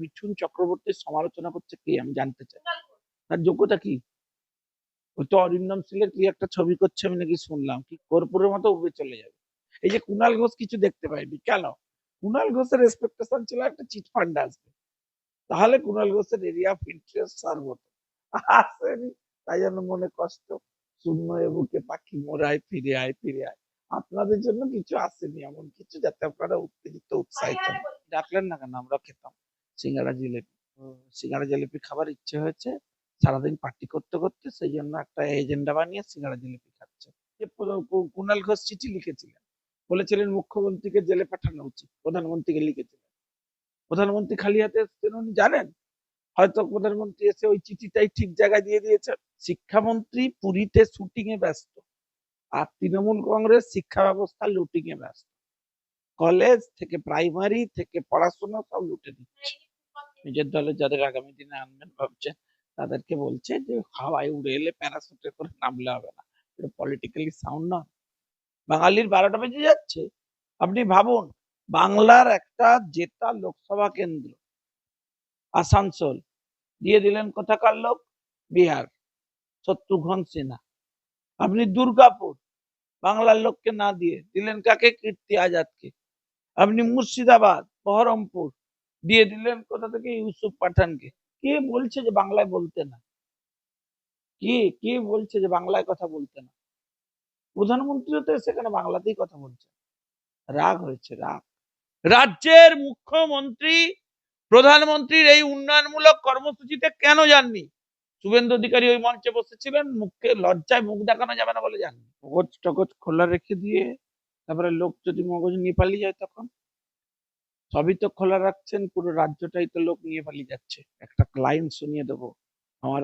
মিঠুন চক্রবর্তীর সমালোচনা করছে কে আমি জানতে চাই। তার যোগ্যতা কি? ওই তো অরিন্দম সিলের কি একটা ছবি করছে আমি নাকি শুনলাম, কি কর্পূরের মতো উবে চলে যাবে। এই যে কুণাল ঘোষ কিছু দেখতে পাইনি, কেন? কুণাল ঘোষের এক্সপেকটেশন ছিল একটা চিট ফান্ড আসবে। তাহলে কুনাল ঘোষের এরিয়া অফ ইন্টারেস্ট সার্ভ হতো আসেনি, তাই জন্য মনে কষ্ট। শূন্য এ বুকে পাখি মোড়ায়, ফিরে আয় ফিরে আয়। আপনাদের জন্য কিছু আসেনি, এমন কিছু যাতে আপনারা উত্তেজিত, উৎসাহিত। ডাকলেন না কেন? আমরা খেতাম। সিঙ্গারা জিলেপি। সিঙ্গারা জিলেপি খাবার ইচ্ছে হয়েছে, সারাদিন পার্টি করতে করতে সেই জন্য একটা এজেন্ডা বানিয়ে সিঙ্গারা জিলিপি খাচ্ছে। যে কুণাল ঘোষ চিঠি লিখেছিলেন। বলেছিলেন মুখ্যমন্ত্রীকে জেলে পাঠানো উচিত, প্রধানমন্ত্রীকে লিখেছিলেন। প্রধানমন্ত্রী খালি হাতে এসেছেন, উনি জানেন? হয়তো প্রধানমন্ত্রী এসে ওই চিঠিটাই ঠিক জায়গায় দিয়ে দিয়েছেন। শিক্ষামন্ত্রী পুরীতে শুটিং এ ব্যস্ত, আর তৃণমূল কংগ্রেস শিক্ষা ব্যবস্থা লুটিং এ ব্যস্ত। কলেজ থেকে প্রাইমারি থেকে পড়াশোনা সব লুটে দিচ্ছে। নিজের দলে যাদের আগামী দিনে আনবেন ভাবছেন, তাদেরকে বলছে যে, হাওয়ায় উড়ে এলে প্যারাসুটে করে নামলে হবে না। এটা পলিটিক্যালি সাউন্ড না বাঙালির বারোটা বেজে যাচ্ছে। আপনি ভাবুন, বাংলার একটা জেতা লোকসভা কেন্দ্র, আসানসোল। দিয়ে দিলেন কোথাকার লোক? বিহার। শত্রুঘ্ন সিনহা। আপনি দুর্গাপুর, বাংলার লোককে না দিয়ে দিলেন কাকে? কীর্তি আজাদকে। আপনি মুর্শিদাবাদ, বহরমপুর দিয়ে দিলেন কোথা থেকে? ইউসুফ পাঠানকে। কে বলছে যে বাংলায় বলতে না? কে কে বলছে যে বাংলায় কথা বলতে না? প্রধানমন্ত্রীও তো সেখানে বাংলাতেই কথা বলছে রাগ হয়েছে, রাগ। রাজ্যের মুখ্যমন্ত্রী, প্রধানমন্ত্রীর এই উন্নয়নমূলক কর্মসূচিতে কেন যাননি? শুভেন্দু অধিকারী ওই মঞ্চে বসেছিলেন, মুখে লজ্জায় মুখ দেখানো যাবে না বলে যাননি। মগজ টগজ খোলা রেখে দিয়ে, তারপরে লোক যদি মগজ নিয়ে পালিয়ে যায় তখন? সবই তো খোলা রাখছেন, পুরো রাজ্যটাই তো লোক নিয়ে পালিয়ে যাচ্ছে। একটা ক্লাইন্ট শুনিয়ে দেবো, আমার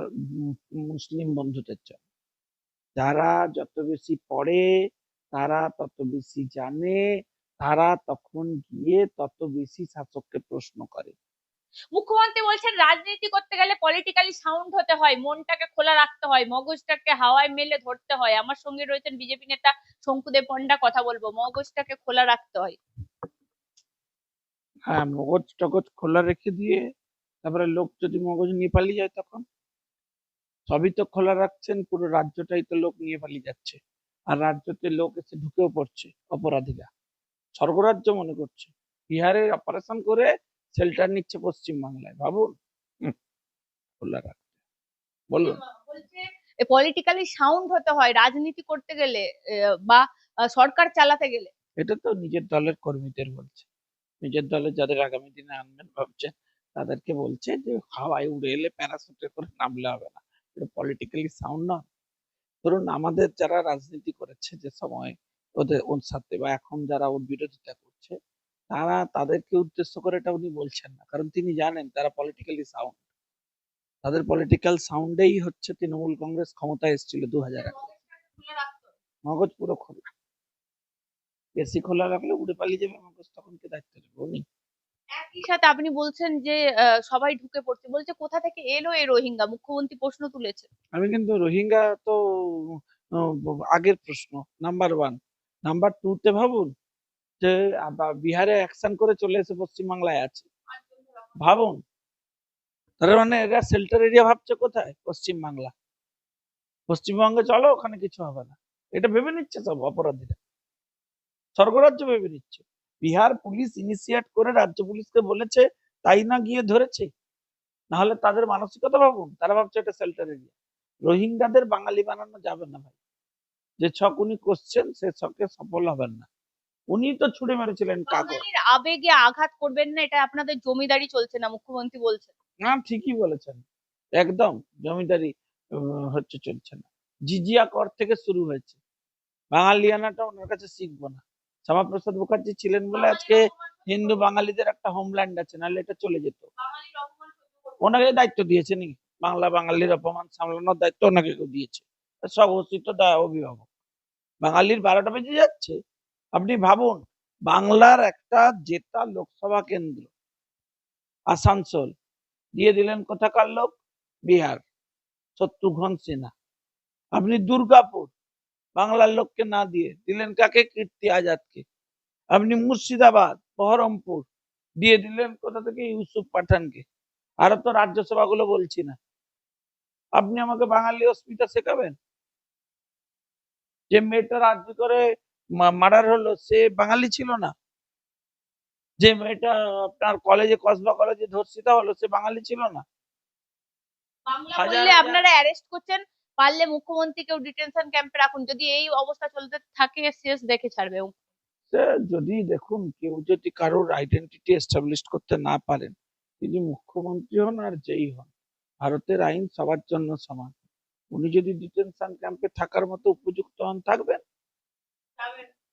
মুসলিম বন্ধুদের জন্য। যারা যত বেশি পড়ে, তারা তত বেশি জানে, তারা তখন গিয়ে তত বেশি শাসককে প্রশ্ন করে। মুখ্যমন্ত্রী বলছেন, রাজনীতি করতে গেলে পলিটিক্যালি সাউন্ড হতে হয়, মনটাকে খোলা রাখতে হয়, মগজটাকে হাওয়ায় মেলে ধরতে হয়। আমার সঙ্গে রয়েছেন বিজেপি নেতা শঙ্কুদেব পণ্ডা, কথা বলব, মগজটাকে খোলা রাখতে হয়। হ্যাঁ মগজ টগজ খোলা রেখে দিয়ে তারপরে লোক যদি মগজ নিয়ে পালিয়ে যায় তখন? সবই তো খোলা রাখছেন পুরো রাজ্যটাই তো লোক নিয়ে পালিয়ে যাচ্ছে। আর রাজ্যতে লোক এসে ঢুকেও পড়ছে অপরাধীরা। স্বর্গরাজ্য মনে করছে। বিহারে অপারেশন করে শেল্টার নিচ্ছে পশ্চিম বাংলায় ভাবুন খোলা রাখতে। বলুন। পলিটিক্যালি সাউন্ড হতে হয় রাজনীতি করতে গেলে বা সরকার চালাতে গেলে। এটা তো নিজের দলের কর্মীদের বলছে। নিজের দলের যাদের আগামী দিনে আনবেন ভাবছেন, তাদেরকে বলছে যে, হাওয়ায় উড়ে এলে প্যারাসুটে করে নামলে হবে না। এটা পলিটিক্যালি সাউন্ড না ধরুন আমাদের যারা রাজনীতি করেছে যে সময় ওদের ওর সাথে বা এখন যারা ওর বিরোধিতা করছে, তারা তাদেরকে উদ্দেশ্য করে এটা উনি বলছেন না। কারণ তিনি জানেন তারা পলিটিক্যালি সাউন্ড তাদের পলিটিক্যাল সাউন্ডেই হচ্ছে তৃণমূল কংগ্রেস ক্ষমতায় এসেছিল দু হাজার মগজ পুরো খোলা। বেশি খোলা রাখলে উড়ে পালিয়ে যাবে মগজ তখন কে দায়িত্ব নেবে উনি? একই সাথে আপনি বলছেন যে সবাই ঢুকে পড়ছে। বলছে কোথা থেকে এলো এই রোহিঙ্গা? মুখ্যমন্ত্রী প্রশ্ন তুলেছে। আমি কিন্তু রোহিঙ্গা তো আগের প্রশ্ন নাম্বার ওয়ান নাম্বার টু তে ভাবুন যে বিহারে অ্যাকশন করে চলে এসে পশ্চিমবাংলায় আছে। ভাবুন। তার মানে এরা সেল্টার এরিয়া ভাবছে কোথায়? পশ্চিমবাংলা। পশ্চিমবঙ্গে চলো ওখানে কিছু হবে না। এটা ভেবে নিচ্ছে সব অপরাধীরা। স্বর্গরাজ্য ভেবে নিচ্ছে। বিহার পুলিশ ইনিশিয়েট করে রাজ্য পুলিশকে বলেছে তাই না গিয়ে ধরেছে? নাহলে তাদের মানসিকতা ভাবুন তারা ভাবছে এটা শেল্টার এরিয়া রোহিঙ্গাদের বাঙালি বানানো যাবে না ভাই। যে ছক উনি করছেন সে ছকে সফল হবেন না। উনি তো ছুড়ে মেরেছিলেন কাগজ। আবেগে আঘাত করবেন না এটা আপনাদের জমিদারি চলছে না মুখ্যমন্ত্রী বলছেন। না ঠিকই বলেছেন। একদম জমিদারি হচ্ছে চলছে না। জিজিয়া কর থেকে শুরু হয়েছে। বাঙালিয়ানাটা ওনার কাছে শিখব না। শ্যামাপ্রসাদ মুখার্জি ছিলেন বলে আজকে হিন্দু বাঙালিদের একটা হোমল্যান্ড আছে, নাহলে এটা চলে যেত। ওনাকে দায়িত্ব দিয়েছে নি বাংলা বাঙালির অপমান সামলানোর দায়িত্ব ওনাকে কেউ দিয়েছে দায় অভিভাবক। বাঙালির বারোটা বেজে যাচ্ছে। আপনি ভাবুন, বাংলার একটা জেতা লোকসভা কেন্দ্র, আসানসোল, দিয়ে দিলেন কোথাকার লোক? বিহার, শত্রুঘ্ন সিনহা আপনি দুর্গাপুর বাংলার লোককে না দিয়ে দিলেন কাকে? কীর্তি আজাদকে। আপনি মুর্শিদাবাদ বহরমপুর দিয়ে দিলেন কোথা থেকে? ইউসুফ পাঠানকে। আরও তো রাজ্যসভাগুলো বলছি না। আপনি আমাকে বাঙালি অস্মিতা শেখাবেন? যে মেয়েটা রাজ্য করে মার্ডার হলো সে বাঙালি ছিল না। যে মেয়েটা আপনার কলেজে কসবা কলেজে ধর্ষিতা হলো সে বাঙালি ছিল না। আপনারা অ্যারেস্ট করছেন পারলে মুখ্যমন্ত্রীকেও ডিটেনশন ক্যাম্পে রাখুন। যদি এই অবস্থা চলতে থাকে শেষ দেখে ছাড়বে যদি দেখুন কেউ যদি কারোর আইডেন্টিটি এস্টাবলিশ করতে না পারেন তিনি মুখ্যমন্ত্রী হন আর যেই হন ভারতের আইন সবার জন্য সমান। উনি যদি ডিটেনশন ক্যাম্পে থাকার মতো উপযুক্ত হন থাকবেন?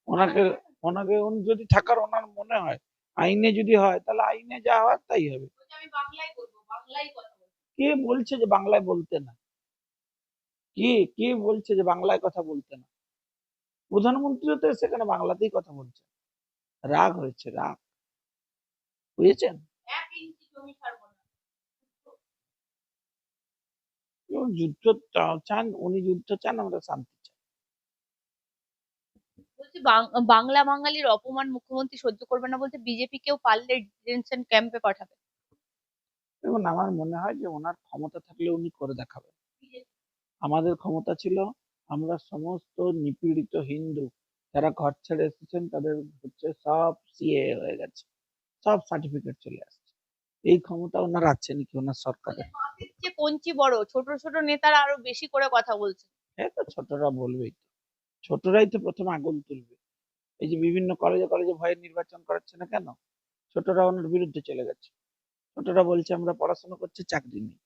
ওনাকে ওনাকে উনি যদি থাকার ওনার মনে হয় আইনে যদি হয় তাহলে আইনে যা হয় তাই হবে। বাংলায় বলব বাংলায় বলব। কে বলছে যে বাংলায় বলতে না? কে কে বলছে যে বাংলায় কথা বলতে না? প্রধানমন্ত্রীও তো সেখানে বাংলাতেই কথা বলছে। রাগ হয়েছে রাগ। বুঝেছেন? যুদ্ধ চান উনি যুদ্ধ চান আমরা শান্তি বলছি বাংলা বাঙালির অপমান মুখ্যমন্ত্রী সহ্য করবে না বলতে বিজেপি কেও পারলে ডিটেনশন ক্যাম্পে পাঠাবে। এবং আমার মনে হয় যে ওনার ক্ষমতা থাকলে উনি করে দেখাবেন আমাদের ক্ষমতা ছিল আমরা সমস্ত নিপীড়িত হিন্দু যারা ঘর ছেড়ে এসেছেন তাদের হচ্ছে সব সিএ হয়ে গেছে। সব সার্টিফিকেট চলে আসছে। এই ক্ষমতা ওনার আছে নাকি? ওনার সরকারে কঞ্চি বড় ছোট ছোট নেতারা আরও বেশি করে কথা বলছে। হ্যাঁ তো ছোটরা বলবেই তো। ছোটরাই তো প্রথম আগুন তুলবে। এই যে বিভিন্ন কলেজে কলেজে ভয়ে নির্বাচন করাচ্ছে না কেন? ছোটরা ওনার বিরুদ্ধে চলে গেছে। ছোটরা বলছে আমরা পড়াশোনা করছি চাকরি নেই।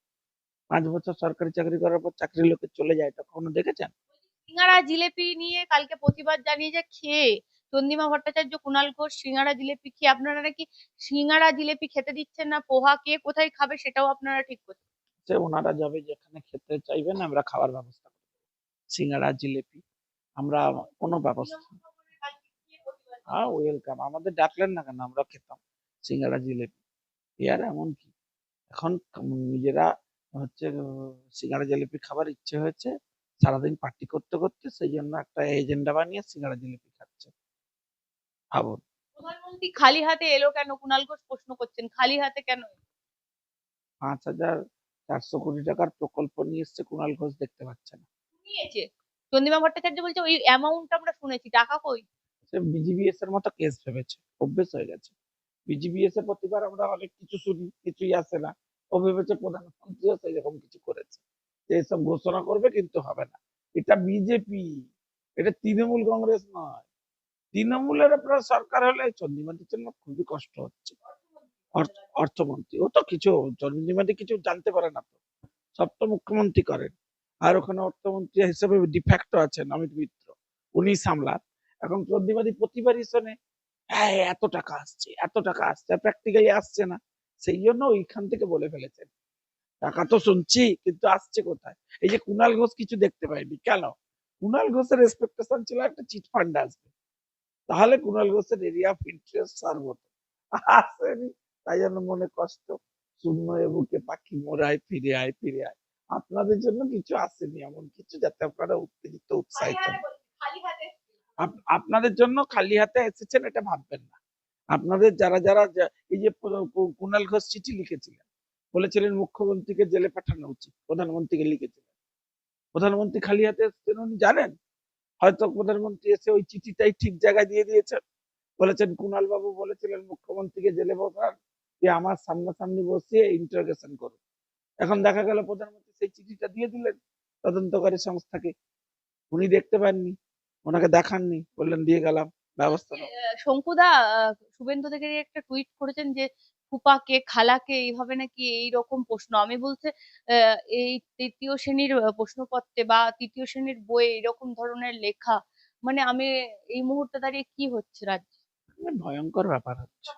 পাঁচ বছর সরকারি চাকরি করার পর চাকরির লোকে চলে যায় এটা কখনো দেখেছেন? সিঙ্গারা জিলেপি নিয়ে কালকে প্রতিবাদ জানিয়ে যে খেয়ে চন্দিমা ভট্টাচার্য কুণাল ঘোষ সিঙ্গারা জিলেপি খেয়ে আপনারা নাকি সিঙ্গারা জিলেপি খেতে দিচ্ছেন না পোহা কে কোথায় খাবে সেটাও আপনারা ঠিক করছেন সে ওনারা যাবে যেখানে খেতে চাইবেন আমরা খাবার ব্যবস্থা করব। সিঙ্গারা জিলেপি আমরা কোনো ব্যবস্থা হ্যাঁ ওয়েলকাম আমাদের ডাকলেন না কেন? আমরা খেতাম সিঙ্গারা জিলেপি। এর এমন কি? এখন নিজেরা হচ্ছে উম, সিঙ্গারা জিলেপি খাবার ইচ্ছে হয়েছে সারাদিন পার্টি করতে করতে সেই জন্য একটা এজেন্ডা বানিয়ে সিঙ্গারা জিলেপি খাচ্ছে। ভাবুন। প্রধানমন্ত্রী খালি হাতে এলো কেন? কুণাল ঘোষ প্রশ্ন করছেন খালি হাতে কেন? পাঁচ হাজার চারশো কোটি টাকার প্রকল্প নিয়ে এসছে কুণাল ঘোষ দেখতে পাচ্ছে না। নিয়েছে। চন্দিমা ভট্টাচার্য বলছে ওই অ্যামাউন্ট আমরা শুনেছি টাকা কই? সে বিজিবিএস এর মতো কেস ভেবেছে অভ্যেস হয়ে গেছে। বিজিবিএস এর প্রতিবার আমরা অনেক কিছু শুনি কিছুই আসে না। ভেবেছে প্রধানমন্ত্রীও সেরকম কিছু করেছে। যে এসব ঘোষণা করবে কিন্তু হবে না। এটা বিজেপি। এটা তৃণমূল কংগ্রেস নয়। তৃণমূলের আপনার সরকার হলে চন্দ্রিমাটির জন্য খুবই কষ্ট হচ্ছে। অর্থমন্ত্রী। ও তো কিছু চন্দ্রিমাটি কিছু জানতে পারে না তো। সব তো মুখ্যমন্ত্রী করেন। আর ওখানে অর্থমন্ত্রী হিসেবে ডিফ্যাক্টো আছেন অমিত মিত্র। উনি সামলান। এখন চন্দ্রিমাটি প্রতিবারই শোনে হ্যাঁ এত টাকা আসছে, এত টাকা আসছে। প্র্যাকটিক্যালি আসছে না। সেই জন্য ওইখান থেকে বলে ফেলেছেন। টাকা তো শুনছি কিন্তু আসছে কোথায়? এই যে কুণাল ঘোষ কিছু দেখতে পাইনি কেন? কুণাল ঘোষের এক্সপেকটেশন ছিল একটা চিট ফান্ড আসবে। তাহলে কুণাল ঘোষের এরিয়া অফ ইন্টারেস্ট সার্ভ হতো আসেনি তাই জন্য মনে কষ্ট। শূন্য এ বুকে পাখি মোড়ায় ফিরে আয় ফিরে আয়। আপনাদের জন্য কিছু আসেনি এমন কিছু যাতে আপনারা উত্তেজিত উৎসাহিত আপনাদের জন্য খালি হাতে এসেছেন এটা ভাববেন না। আপনাদের যারা যারা এই যে কু- কু- কুণাল ঘোষ চিঠি লিখেছিলেন, বলেছিলেন মুখ্যমন্ত্রীকে জেলে পাঠানো উচিত, প্রধানমন্ত্রীকে লিখেছিলেন। প্রধানমন্ত্রী খালি হাতে এসেছেন, উনি জানেন? হয়তো প্রধানমন্ত্রী এসে ওই চিঠিটাই ঠিক জায়গায় দিয়ে দিয়েছেন। বলেছেন কুণাল বাবু বলেছিলেন মুখ্যমন্ত্রীকে জেলে বসান যে আমার সামনাসামনি বসিয়ে ইন্টারোগেশন করুন। এখন দেখা গেল প্রধানমন্ত্রী সেই চিঠিটা দিয়ে দিলেন, তদন্তকারী সংস্থাকে। উনি দেখতে পাননি, ওনাকে দেখাননি, বললেন, দিয়ে গেলাম। ব্যবস্থা শঙ্কুদা শুভেন্দু থেকে একটা টুইট করেছেন যে ফুপাকে খালাকে এইভাবে নাকি এই রকম প্রশ্ন। আমি বলতে এই তৃতীয় শ্রেণির প্রশ্নপত্রে বা তৃতীয় শ্রেণির বইয়ে এরকম ধরনের লেখা মানে আমি এই মুহূর্তে দাঁড়িয়ে কি হচ্ছে রাজ্যে? মানে ভয়ঙ্কর ব্যাপার হচ্ছে।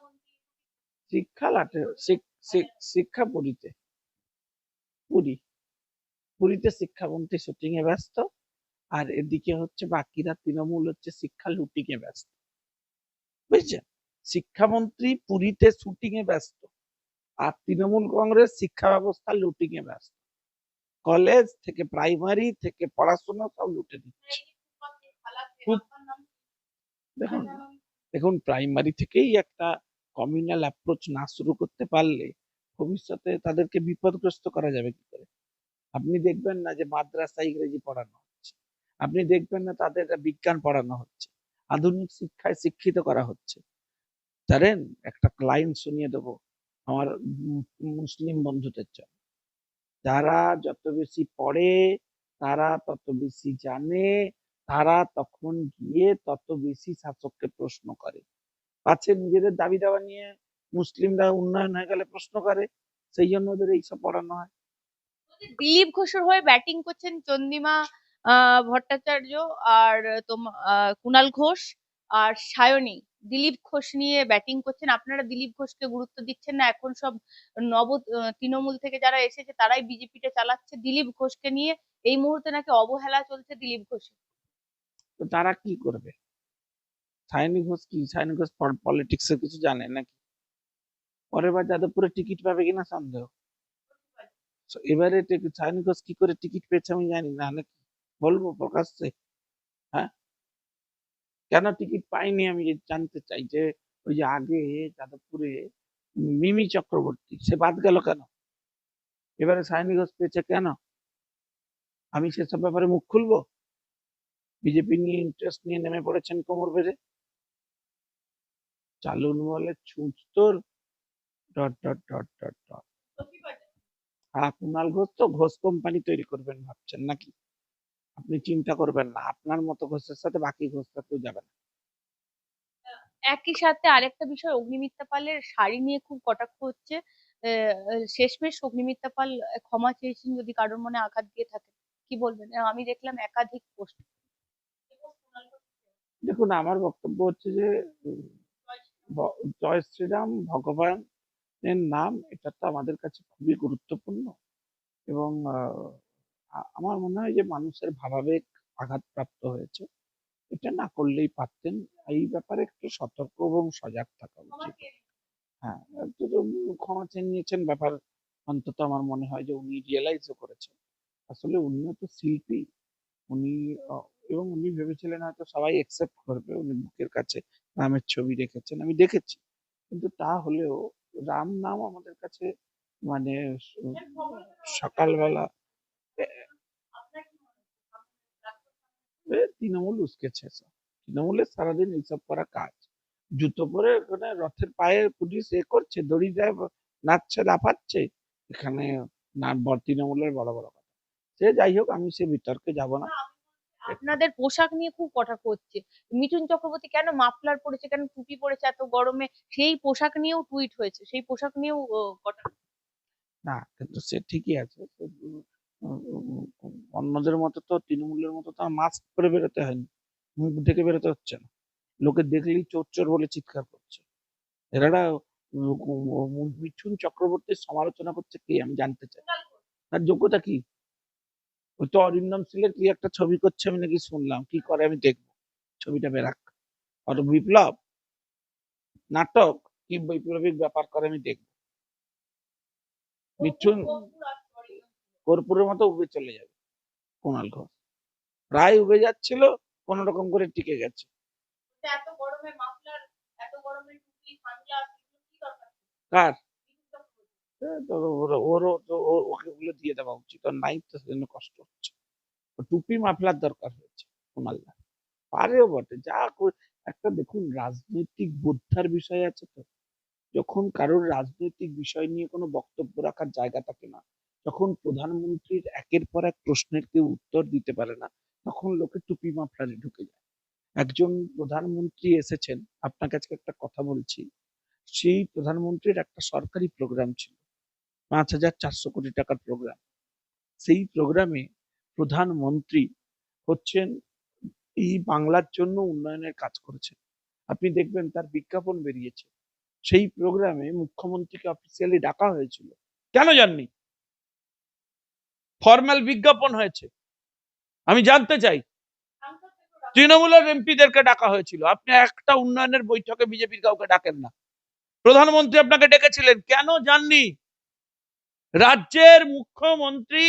শিক্ষা লাটে শিক- শিক্ষা পুরীতে পুরী পুরীতে শিক্ষামন্ত্রী শুটিং এ ব্যস্ত। আর এদিকে হচ্ছে বাকিরা তৃণমূল হচ্ছে শিক্ষা লুটিং এ ব্যস্ত। বুঝছেন? শিক্ষামন্ত্রী পুরীতে শুটিং এ ব্যস্ত আর তৃণমূল কংগ্রেস শিক্ষা ব্যবস্থা লুটিং এ ব্যস্ত। কলেজ থেকে প্রাইমারি থেকে পড়াশোনা সব লুটে দিচ্ছে। দেখুন দেখুন প্রাইমারি থেকেই একটা কমিউনাল অ্যাপ্রোচ না শুরু করতে পারলে ভবিষ্যতে তাদেরকে বিপদগ্রস্ত করা যাবে কি করে? আপনি দেখবেন না যে মাদ্রাসা ইংরেজি পড়ানো আপনি দেখবেন না তাদের বিজ্ঞান পড়ানো হচ্ছে। আধুনিক শিক্ষায় শিক্ষিত করা হচ্ছে। জানেন একটা ক্লাইন্ট শুনিয়ে দেবো, আমার মুসলিম বন্ধুদের জন্য। যারা যত বেশি পড়ে, তারা তত বেশি জানে, তারা তখন গিয়ে তত বেশি শাসককে প্রশ্ন করে। পাচ্ছে নিজেদের দাবি দাওয়া নিয়ে মুসলিমরা উন্নয়ন হয়ে গেলে প্রশ্ন করে, সেই জন্য ওদের এইসব পড়ানো হয়। দিলীপ ঘোষের হয়ে ব্যাটিং করছেন চন্দিমা ভট্টাচার্য আর তোমার কুনাল ঘোষ আর সায়নী। দিলীপ ঘোষ নিয়ে ব্যাটিং করছেন। আপনারা দিলীপ ঘোষকে গুরুত্ব দিচ্ছেন না। এখন সব নব তৃণমূল থেকে যারা এসেছে তারাই বিজেপিটা চালাচ্ছে। দিলীপ ঘোষকে নিয়ে এই মুহূর্তে নাকি অবহেলা চলছে দিলীপ ঘোষ তো তারা কি করবে? সায়নী ঘোষ কি? সায়নী ঘোষ পলিটিক্স এর কিছু জানে নাকি? পরের বার যাদবপুরে টিকিট পাবে কিনা সন্দেহ? এবারে সায়নী ঘোষ কি করে টিকিট পেয়েছে আমি জানি না, নাকি? বলব প্রকাশ্যে হ্যাঁ? কেন টিকিট পাইনি আমি জানতে চাই যে ওই যে আগে যাদবপুরে মিমি চক্রবর্তী, সে বাদ গেল কেন? এবারে সায়নী ঘোষ পেয়েছে কেন? আমি সেসব ব্যাপারে মুখ খুলবো? বিজেপি নিয়ে ইন্টারেস্ট নিয়ে নেমে পড়েছেন কোমর বেঁধে? চালুন বলে ছুঁচ তোর। Dot dot dot dot dot. হ্যাঁ কুণাল ঘোষ তো ঘোষ কোম্পানি তৈরি করবেন ভাবছেন নাকি? আপনি চিন্তা করবেন না। আপনার মতো ঘোষের সাথে বাকি ঘোষটা কেউ যাবে না। একই সাথে আরেকটা বিষয় অগ্নিমিত্রা পালের শাড়ি নিয়ে খুব কটাক্ষ হচ্ছে। শেষমেশ অগ্নিমিত্রা পাল ক্ষমা চেয়েছেন যদি কারোর মনে আঘাত দিয়ে থাকে। কি বলবেন? আমি দেখলাম একাধিক পোস্ট। দেখুন আমার বক্তব্য হচ্ছে যে জয় শ্রীরাম ভগবান এর নাম এটা তো আমাদের কাছে খুবই গুরুত্বপূর্ণ। এবং আমার মনে হয় যে মানুষের ভাবাবেগ আঘাতপ্রাপ্ত হয়েছে। এটা না করলেই পারতেন। এই ব্যাপারে একটু সতর্ক এবং সজাগ থাকা উচিত। হ্যাঁ ক্ষমা চেয়ে নিয়েছেন ব্যাপার। অন্তত আমার মনে হয় যে উনি রিয়েলাইজও করেছেন। আসলে উনিও তো শিল্পী। উনি এবং উনি ভেবেছিলেন হয়তো সবাই একসেপ্ট করবে। উনি বুকের কাছে রামের ছবি রেখেছেন। আমি দেখেছি। কিন্তু তা হলেও রাম নাম আমাদের কাছে মানে সকালবেলা এ তৃণমূল উস্কেছে সব। তৃণমূলের সারাদিন এইসব করা কাজ। জুতো পরে ওখানে রথের পায়ে পুলিশ এ করছে দড়ি দেয় নাচছে লাফাচ্ছে এখানে না তৃণমূলের বড় বড় কথা। সে যাই হোক আমি সে বিতর্কে যাব না। আপনাদের পোশাক নিয়ে খুব কটাক্ষ হচ্ছে মিঠুন চক্রবর্তী কেন মাফলার পরেছে কেন টুপি পরেছে এত গরমে? সেই পোশাক নিয়েও টুইট হয়েছে সেই পোশাক নিয়েও কটাক্ষ না কিন্তু সে ঠিকই আছে। অন্যদের মতো তো, তৃণমূলের মতো তো মাস্ক পরে বেরোতে হয়নি। মুখ ঢেকে বেরোতে হচ্ছে না। লোকে দেখলেই চোর চোর বলে চিৎকার করছে। এরা মিঠুন চক্রবর্তীর সমালোচনা করছে কে আমি জানতে চাই। তার যোগ্যতা কি? ওই তো অরিন্দম সিলের কি একটা ছবি করছে আমি নাকি শুনলাম। কি করে আমি দেখব? ছবিটা বেরাক। আর বিপ্লব? নাটক? কি বৈপ্লবিক ব্যাপার করে আমি দেখব? মিঠুন কর্পূরের মতো উবে চলে যাবে কুণাল ঘোষ। প্রায় উবে যাচ্ছিল কোন রকম করে টিকে গেছে। কার? ওর- ওকে ওগুলো দিয়ে দেওয়া উচিত। নাই তো সেজন্য কষ্ট হচ্ছে। টুপি মাফলার দরকার হয়েছে কুণালদা পারেও বটে যা কর- একটা দেখুন রাজনৈতিক বুদ্ধার বিষয় আছে তো। যখন কারোর রাজনৈতিক বিষয় নিয়ে কোনো বক্তব্য রাখার জায়গা থাকে না যখন প্রধানমন্ত্রীর একের পর এক প্রশ্নের কেউ উত্তর দিতে পারে না, তখন লোকে টুপি মাফলারে ঢুকে যায়। একজন প্রধানমন্ত্রী এসেছেন আপনার কাছে একটা কথা বলছি। সেই প্রধানমন্ত্রীর একটা সরকারি প্রোগ্রাম ছিল, পাঁচ হাজার চারশো কোটি টাকার প্রোগ্রাম। সেই প্রোগ্রামে প্রধানমন্ত্রী হচ্ছেন, এই বাংলার জন্য উন্নয়নের কাজ করেছেন। আপনি দেখবেন তার বিজ্ঞাপন বেরিয়েছে। সেই প্রোগ্রামে মুখ্যমন্ত্রীকে অফিসিয়ালি ডাকা হয়েছিল। কেন জাননি? ফর্মাল বিজ্ঞাপন হয়েছে। আমি জানতে চাই, তৃণমূলের এমপিদেরকে ডাকা হয়েছিল। আপনি একটা উন্নয়নের বৈঠকে বিজেপির কাউকে ডাকেন না। প্রধানমন্ত্রী আপনাকে ডেকেছিলেন, কেন জাননি রাজ্যের মুখ্যমন্ত্রী,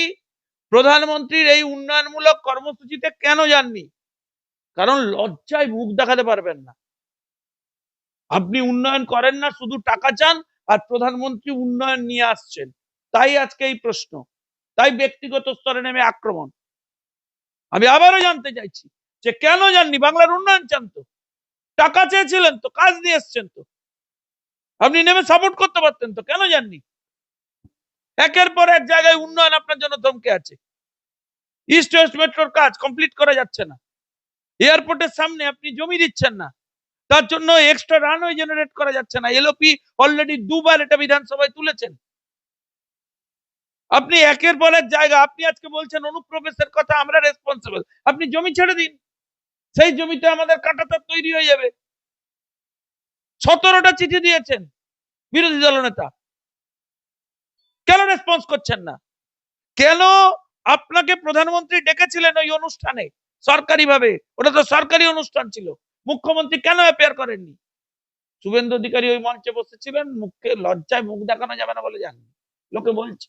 প্রধানমন্ত্রীর এই উন্নয়নমূলক কর্মসূচিতে কেন যাননি? কারণ লজ্জায় মুখ দেখাতে পারবেন না। আপনি উন্নয়ন করেন না, শুধু টাকা চান, আর প্রধানমন্ত্রী উন্নয়ন নিয়ে আসছেন। তাই আজকে এই প্রশ্ন। তাই ব্যক্তিগত স্তরে নেমে আক্রমণ। আমি আবারও জানতে চাইছি যে কেন জাননি? বাংলার উন্নয়ন চান তো। টাকা চেয়েছিলেন তো, কাজ নিয়ে এসছেন তো। আপনি নেমে সাপোর্ট করতে পারতেন তো, কেন জাননি? একের পর এক জায়গায় উন্নয়ন আপনার জন্য থমকে আছে। ইস্ট ওয়েস্ট মেট্রোর কাজ কমপ্লিট করা যাচ্ছে না। এয়ারপোর্টের সামনে আপনি জমি দিচ্ছেন না। তার জন্য এক্সট্রা রানওয়ে জেনারেট করা যাচ্ছে না। এলওপি অলরেডি দুবার এটা বিধানসভায় তুলেছেন। আপনি একের পর এক জায়গা, আপনি আজকে বলছেন অনুপ্রবেশের কথা, আমরা রেসপন্সিবল আপনি জমি ছেড়ে দিন। সেই জমিতে আমাদের কাটাতার তৈরি হয়ে যাবে। সতেরোটা চিঠি দিয়েছেন বিরোধী দলনেতা কেন রেসপন্স করছেন না? কেন আপনাকে প্রধানমন্ত্রী ডেকেছিলেন ওই অনুষ্ঠানে? সরকারি ভাবে ওটা তো সরকারি অনুষ্ঠান ছিল। মুখ্যমন্ত্রী কেন অ্যাপেয়ার করেননি? শুভেন্দু অধিকারী ওই মঞ্চে বসেছিলেন। মুখে লজ্জায় মুখ দেখানো যাবে না বলে জানেন। লোকে বলছে।